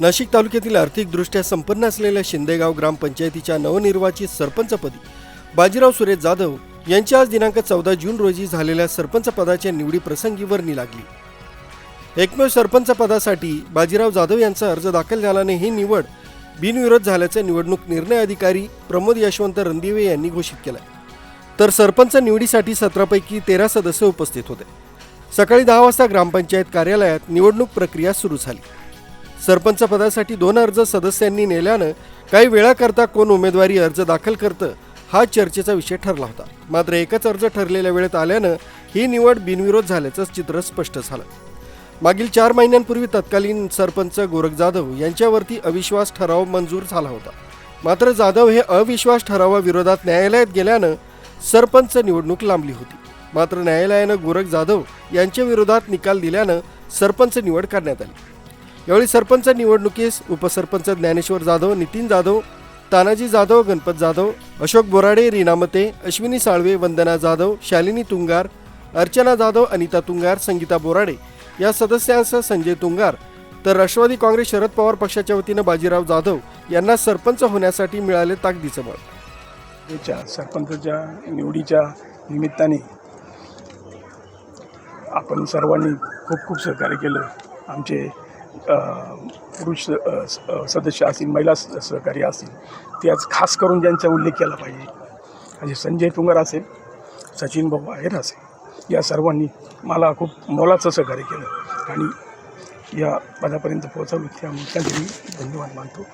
नाशिक तालुक्यातील आर्थिकदृष्ट्या संपन्न असलेल्या शिंदेगाव ग्रामपंचायतीच्या नवनिर्वाचित सरपंचपदी बाजीराव सुरेश जाधव यांच्या आज दिनांक चौदा जून रोजी झालेल्या सरपंच पदाच्या निवडी वर्णी लागली. एकमेव सरपंच पदासाठी बाजीराव जाधव यांचा अर्ज दाखल झाल्याने ही निवड बिनविरोध झाल्याचं निवडणूक निर्णय अधिकारी प्रमोद यशवंत रणदिवे यांनी घोषित केलं तर सरपंच निवडीसाठी सतरापैकी तेरा सदस्य उपस्थित होते. सकाळी दहा वाजता ग्रामपंचायत कार्यालयात निवडणूक प्रक्रिया सुरू झाली. सरपंच पदासाठी दोन अर्ज सदस्यांनी नेल्यानं काही वेळाकरता कोण उमेदवारी अर्ज दाखल करतं हा चर्चेचा विषय ठरला होता. मात्र एकच अर्ज ठरलेल्या वेळेत आल्यानं ही निवड बिनविरोध झाल्याचं चित्र स्पष्ट झालं. मागील चार महिन्यांपूर्वी तत्कालीन सरपंच गोरख जाधव यांच्यावरती अविश्वास ठराव मंजूर झाला होता. मात्र जाधव हे अविश्वास ठरावाविरोधात न्यायालयात गेल्यानं सरपंच निवडणूक लांबली होती. मात्र न्यायालयानं गोरख जाधव यांच्या विरोधात निकाल दिल्यानं सरपंच निवड करण्यात आली. यावेळी सरपंच निवडणुकीस उपसरपंच ज्ञानेश्वर जाधव नितीन जाधव तानाजी जाधव गणपत जाधव अशोक बोराडे रीना मते अश्विनी साळवे वंदना जाधव शालिनी तुंगार अर्चना जाधव अनिता तुंगार संगीता बोराडे या सदस्यांसह संजय तुंगार तर राष्ट्रवादी काँग्रेस शरद पवार पक्षाच्या वतीनं बाजीराव जाधव यांना सरपंच होण्यासाठी मिळाले ताकदीचं बळ. याच्या सरपंचच्या निवडीच्या निमित्ताने आपण सर्वांनी खूप खूप सहकार्य केलं. आमचे पुरुष स- सदस्य असतील महिला सहकारी असतील ते आज खास करून ज्यांचा उल्लेख केला पाहिजे. म्हणजे संजय तुंगार असेल सचिन भाऊ आहेर असेल या सर्वांनी मला खूप मोलाचं सहकार्य केलं आणि या पदापर्यंत पोहोचवलं. त्यामुळे त्यांचे मी धन्यवाद मानतो.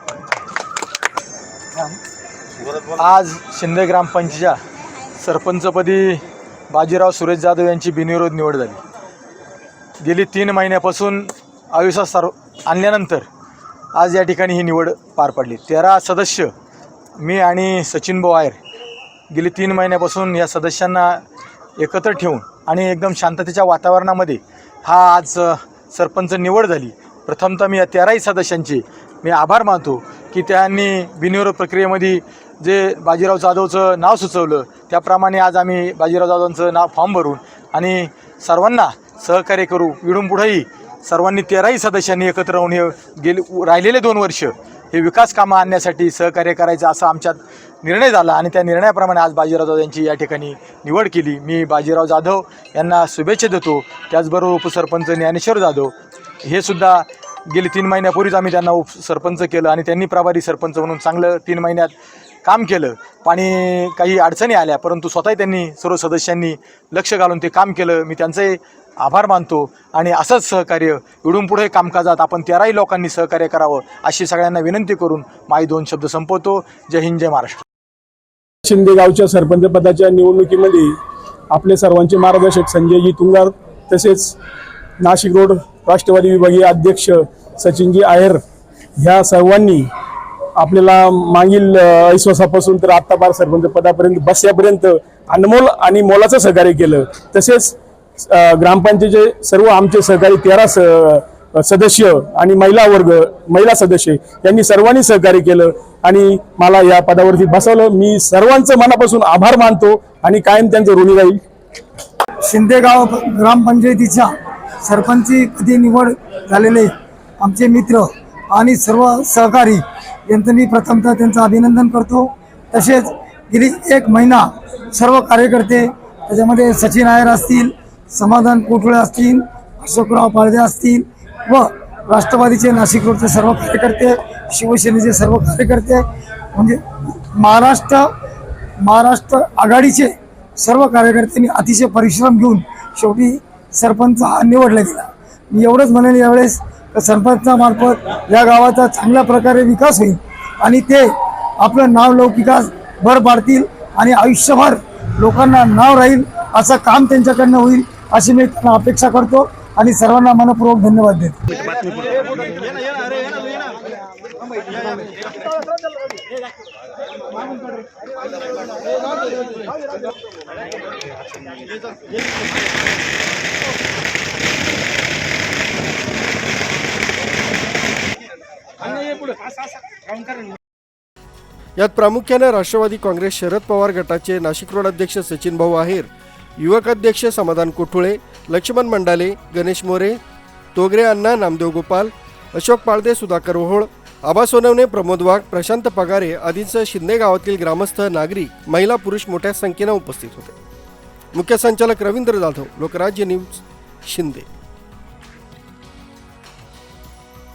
आज शिंदे ग्रामपंचायतच्या सरपंचपदी बाजीराव सुरेश जाधव यांची बिनविरोध निवड झाली. गेली तीन महिन्यापासून अविश्वास सार आणल्यानंतर आज या ठिकाणी ही निवड पार पडली. तेरा सदस्य मी आणि सचिन बोवायर गेली तीन महिन्यापासून या सदस्यांना एकत्र ठेवून आणि एकदम शांततेच्या वातावरणामध्ये हा आज सरपंच निवड झाली. प्रथमतः मी या तेराही सदस्यांचे मी आभार मानतो की त्यांनी बिनविरोध प्रक्रियेमध्ये जे बाजीराव जाधवचं नाव सुचवलं त्याप्रमाणे आज आम्ही बाजीराव जाधवांचं नाव फॉर्म भरून आणि सर्वांना सहकार्य करू इडून पुढेही सर्वांनी तेराही सदस्यांनी एकत्र राहून हे गेले राहिलेले दोन वर्ष हे विकास कामं आणण्यासाठी सहकार्य करायचं असा आमच्यात निर्णय झाला आणि त्या निर्णयाप्रमाणे आज बाजीराव जाधव यांची या ठिकाणी निवड केली. मी बाजीराव जाधव यांना शुभेच्छा देतो. त्याचबरोबर उपसरपंच ज्ञानेश्वर जाधव हे सुद्धा गेली तीन महिन्यापूर्वीच आम्ही त्यांना उपसरपंच केलं आणि त्यांनी प्रभारी सरपंच म्हणून चांगलं तीन महिन्यात काम केलं. पाणी काही अडचणी आल्या परंतु स्वतःही त्यांनी सर्व सदस्यांनी लक्ष घालून ते काम केलं. मी त्यांचे आभार मानतो आणि असंच सहकार्य इडून पुढे कामकाजात आपण तेराही लोकांनी सहकार्य करावं अशी सगळ्यांना विनंती करून माई दोन शब्द संपवतो. जय हिंद जय महाराष्ट्र. शिंदेगावच्या गावच्या सरपंचपदाच्या निवडणुकीमध्ये आपले सर्वांचे मार्गदर्शक संजयजी तुंगार तसेच नाशिक रोड राष्ट्रवादी विभागीय अध्यक्ष सचिनजी आहेर ह्या सर्वांनी आपल्याला मागील ऐश्वासापासून तर आत्तापार सरपंच पदापर्यंत बसल्यापर्यंत अनमोल आणि मोलाचं सहकार्य केलं. तसेच अ, ग्रामपंचायतीचे सर्व आमचे सहकारी तेरा स- सदस्य आणि महिला वर्ग महिला सदस्य यांनी सर्वांनी सहकार्य केलं आणि मला या पदावरती बसवलं. मी सर्वांचं मनापासून आभार मानतो आणि कायम त्यांचं ऋणी राहील. शिंदेगाव ग्रामपंचायतीच्या सरपंची पदी निवड झालेले आमचे मित्र आणि सर्व सहकारी यांचं मी प्रथमतः त्यांचं अभिनंदन करतो. तसेच गेली एक महिना सर्व कार्यकर्ते त्याच्यामध्ये सचिन आयर असतील समाधान कोठुळे असतील अशोकराव पाळदे असतील व राष्ट्रवादीचे नाशिक रोडचे सर्व कार्यकर्ते शिवसेनेचे सर्व कार्यकर्ते म्हणजे महाराष्ट्र महाराष्ट्र आघाडीचे सर्व कार्यकर्त्यांनी अतिशय परिश्रम घेऊन शेवटी सरपंच हा निवडला गेला. मी एवढंच म्हणेन यावेळेस सरपंचामार्फत या गावाचा चांगल्या प्रकारे विकास होईल आणि ते आपलं नाव लौकिकास भर पाडतील आणि आयुष्यभर लोकांना नाव राहील असं काम त्यांच्याकडनं होईल अशी मी त्यांना अपेक्षा करतो आणि सर्वांना मनपूर्वक धन्यवाद देतो. यात प्रामुख्यानं राष्ट्रवादी काँग्रेस शरद पवार गटाचे नाशिक रोड अध्यक्ष सचिन भाऊ आहेर युवक अध्यक्ष समाधान कोठुळे लक्ष्मण मंडाले गणेश मोरे तोगरे अण्णा नामदेव गोपाल अशोक पाळदे सुधाकर ओहोळ आबा सोनवणे प्रमोद वाघ प्रशांत पगारे आदींसह शिंदे गावातील ग्रामस्थ नागरिक महिला पुरुष मोठ्या संख्येनं उपस्थित होते. मुख्य संचालक रवींद्र जाधव लोकराज्य न्यूज शिंदे.